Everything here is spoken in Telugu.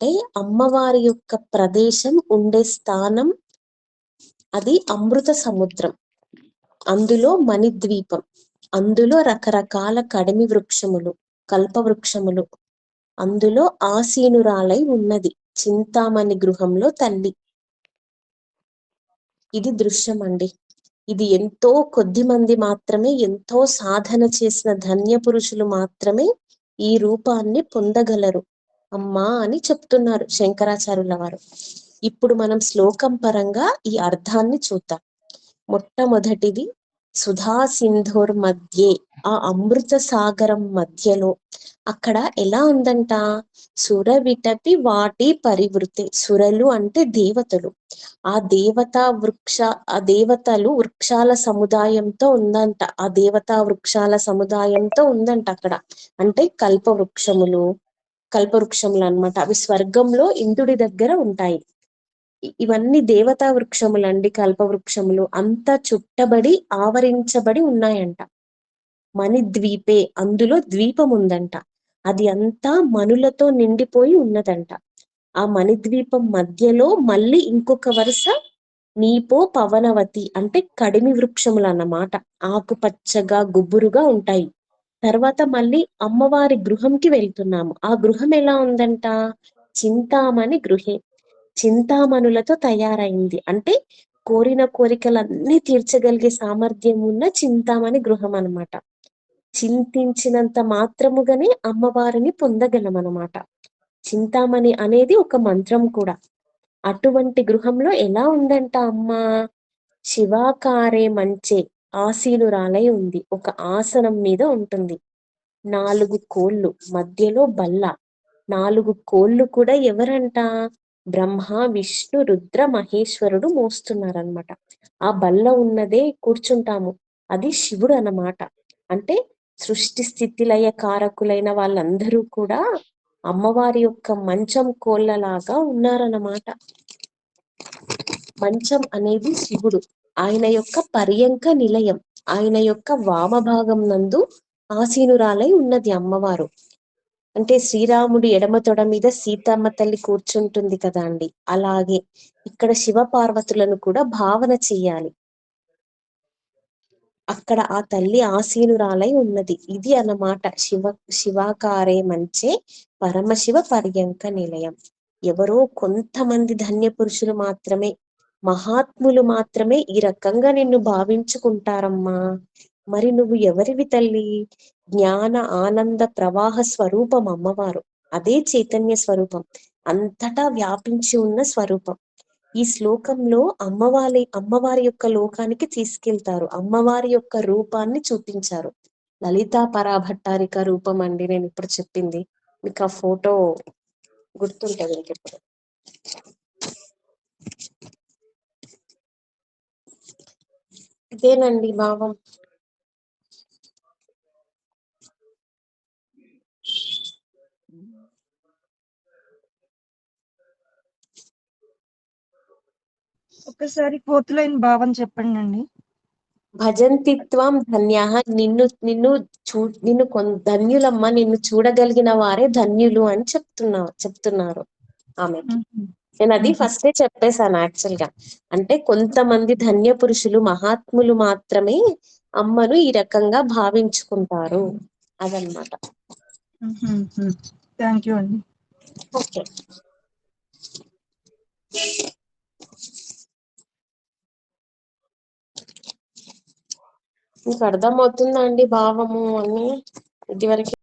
అంటే అమ్మవారి యొక్క ప్రదేశం ఉండే స్థానం అది అమృత సముద్రం. అందులో మణిద్వీపం అందులో రకరకాల కడిమి వృక్షములు కల్ప వృక్షములు అందులో ఆసీనురాలై ఉన్నది చింతామణి గృహంలో తల్లి. ఇది దృశ్యం అండి ఇది ఎంతో కొద్ది మంది మాత్రమే ఎంతో సాధన చేసిన ధన్య పురుషులు మాత్రమే ఈ రూపాన్ని పొందగలరు. అమ్మా అని చెప్తున్నారు శంకరాచార్యుల వారు. ఇప్పుడు మనం శ్లోకం పరంగా ఈ అర్థాన్ని చూద్దాం. మొట్టమొదటిది సుధా సింధోర్ మధ్యే ఆ అమృత సాగరం మధ్యలో. అక్కడ ఎలా ఉందంట? సురవిటపి వాటి పరివృతే సురలు అంటే దేవతలు. ఆ దేవతా వృక్ష ఆ దేవతలు వృక్షాల సముదాయంతో ఉందంట. ఆ దేవతా వృక్షాల సముదాయంతో ఉందంట అక్కడ. అంటే కల్ప వృక్షములు కల్ప వృక్షములు అనమాట అవి స్వర్గంలో ఇంద్రుడి దగ్గర ఉంటాయి. ఇవన్నీ దేవతా వృక్షములండి కల్ప వృక్షములు అంతా చుట్టబడి ఆవరించబడి ఉన్నాయంట. మణి ద్వీపే అందులో ద్వీపం ఉందంట అది అంతా మనులతో నిండిపోయి ఉన్నదంట. ఆ మణిద్వీపం మధ్యలో మళ్ళీ ఇంకొక వరుస నీపో పవనవతి అంటే కడిమి వృక్షములు అన్నమాట. ఆకుపచ్చగా గుబురుగా ఉంటాయి. తర్వాత మళ్ళీ అమ్మవారి గృహంకి వెళ్తున్నాము. ఆ గృహం ఎలా ఉందంట? చింతామణి గృహే. చింతామణులతో తయారైంది. అంటే కోరిన కోరికలన్నీ తీర్చగలిగే సామర్థ్యం ఉన్న చింతామణి గృహం అనమాట చింతించినంత మాత్రముగానే అమ్మవారిని పొందగలం అనమాట చింతామణి అనేది ఒక మంత్రం కూడా. అటువంటి గృహంలో ఎలా ఉందంట అమ్మ? శివాకారే మంచే. ఆసీనురాలై ఉంది. ఒక ఆసనం మీద ఉంటుంది. నాలుగు కోళ్ళు మధ్యలో బల్ల. నాలుగు కోళ్ళు కూడా ఎవరంట? బ్రహ్మ విష్ణు రుద్ర మహేశ్వరుడు మోస్తున్నారనమాట ఆ బల్ల ఉన్నదే కూర్చుంటాము. అది శివుడు అన్నమాట. అంటే సృష్టి స్థితిలయ కారకులైన వాళ్ళందరూ కూడా అమ్మవారి యొక్క మంచం కోళ్ళలాగా ఉన్నారన్నమాట. మంచం అనేది శివుడు. ఆయన యొక్క పర్యంక నిలయం ఆయన యొక్క వామభాగం నందు ఆసీనురాలై ఉన్నది అమ్మవారు. అంటే శ్రీరాముడి ఎడమ తొడ మీద సీతమ్మ తల్లి కూర్చుంటుంది కదా అండి. అలాగే ఇక్కడ శివ పార్వతులను కూడా భావన చెయ్యాలి. అక్కడ ఆ తల్లి ఆసీనురాలై ఉన్నది. ఇది అన్నమాట శివ శివాకారే మంచే పరమశివ పర్యంక నిలయం. ఎవరో కొంతమంది ధన్య పురుషులు మాత్రమే మహాత్ములు మాత్రమే ఈ రకంగా నిన్ను భావించుకుంటారమ్మా. మరి నువ్వు ఎవరివి తల్లి? జ్ఞాన ఆనంద ప్రవాహ స్వరూపం అమ్మవారు. అదే చైతన్య స్వరూపం. అంతటా వ్యాపించి ఉన్న స్వరూపం. ఈ శ్లోకంలో అమ్మవారి అమ్మవారి యొక్క లోకానికి తీసుకెళ్తారు. అమ్మవారి యొక్క రూపాన్ని చూపించారు. లలితా పరాభట్టారిక రూపం అండి నేను ఇప్పుడు చెప్పింది. మీకు ఆ ఫోటో గుర్తుంటది మీకు ఇప్పుడు ఇదేనండి భావం. ఒకసారి ఫోర్త్ లైన్ భావం చెప్పండి అండి భజంతిత్వం ధన్య. నిన్ను నిన్ను చూ నిన్ను ధన్యులమ్మ నిన్ను చూడగలిగిన వారే ధన్యులు అని చెప్తున్నా చెప్తున్నారు ఆమెకి. నేను అది ఫస్టే చెప్పేశాను యాక్చువల్గా. అంటే కొంతమంది ధన్య పురుషులు మహాత్ములు మాత్రమే అమ్మను ఈ రకంగా భావించుకుంటారు. అదనమాట థ్యాంక్ యూ అండి. ఓకే. మీకు అర్థమవుతుందా అండి భావము అని ఇదివరకు